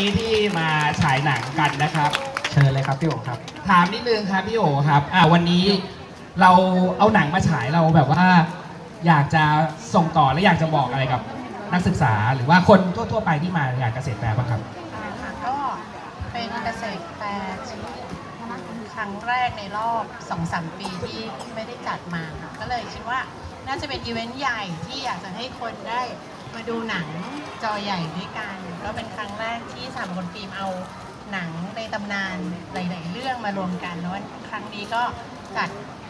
นี้ที่มาฉายหนังกันนะครับ เชิญเลยครับพี่โอ๋ครับ ถามนิดนึงครับพี่โอครับอ่าวันนี้เราเอาหนังมาฉายเราแบบว่า อยากจะส่งต่อและอยากจะบอกอะไรกับนักศึกษา หรือว่าคนทั่ว ๆ ไปที่มาอยากเกษตรแปลบ้างครับ อ่าค่ะก็เป็นเกษตรแฟร์ที่ครั้งแรกในรอบ2อสปีที่ไม่ได้จัดมาค่ะก็เลยคิดว่าน่าจะเป็นอีเวนต์ใหญ่ที่อยากจะให้คนได้มาดูหนังจอใหญ่ด้วยกันก็เป็นครั้งแรกที่สามคนฟิล์มเอาหนังในตำนานหลาย ๆ เรื่องมารวมกันแล้วครั้งนี้ก็จัด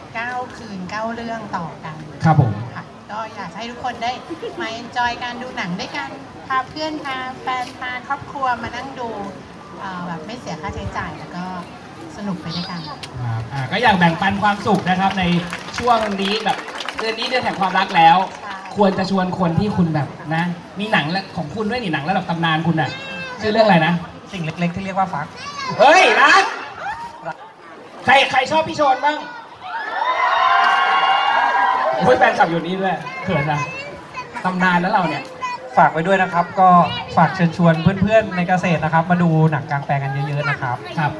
9 คืน 9 เรื่องต่อกันครับผม ค่ะก็อยากให้ทุกคนได้มาเอนจอยการดูหนังด้วยกันพาเพื่อนพาแฟนพาครอบครัวมานั่งดูเอ่อแบบไม่เสียค่าใช้จ่ายแล้วก็สนุกไปด้วยกัน ครับอ่าก็อยากแบ่งปันความสุขนะครับในช่วงนี้แบบเดือนนี้เดือนแห่งความรักแล้ว ใช่ ควรจะชวนคนที่คุณแบบนะ มีหนังและของคุณด้วยนี่หนังระดับตำนานคุณน่ะ ชื่อเรื่องอะไรนะ สิ่งเล็กๆ ที่เรียกว่าฟัก เฮ้ยรักใครใครชอบพี่โชนบ้างโอ้ยแฟนคลับอยู่นี่ด้วยเขินอะตำนานแล้วเราเนี่ย ฝากไว้ด้วยนะครับ ก็ฝากเชิญชวนเพื่อนๆในเกษตรนะครับ มาดูหนังกลางแปลงกันเยอะๆนะครับ ครับ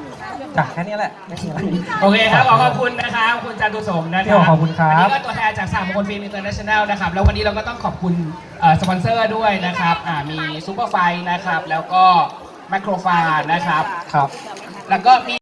จากแค่นี้แหละไม่มีอะไร โอเคครับขอขอบคุณนะครับคุณจันทุสมนะคพี่รัโอ๋ขอบคุณครับอันนี้ก็ตัวแทนจากสามมงคลฟิล์มอินเตอร์เนชั่นแนลนะครับ แล้ววันนี้เราก็ต้องขอบคุณเอ่อสปอนเซอร์ด้วยนะครับอ่ามีซูเปอร์ไฟนะครับ แล้วก็ไมโครฟานะครับ ครับ แล้วก็มี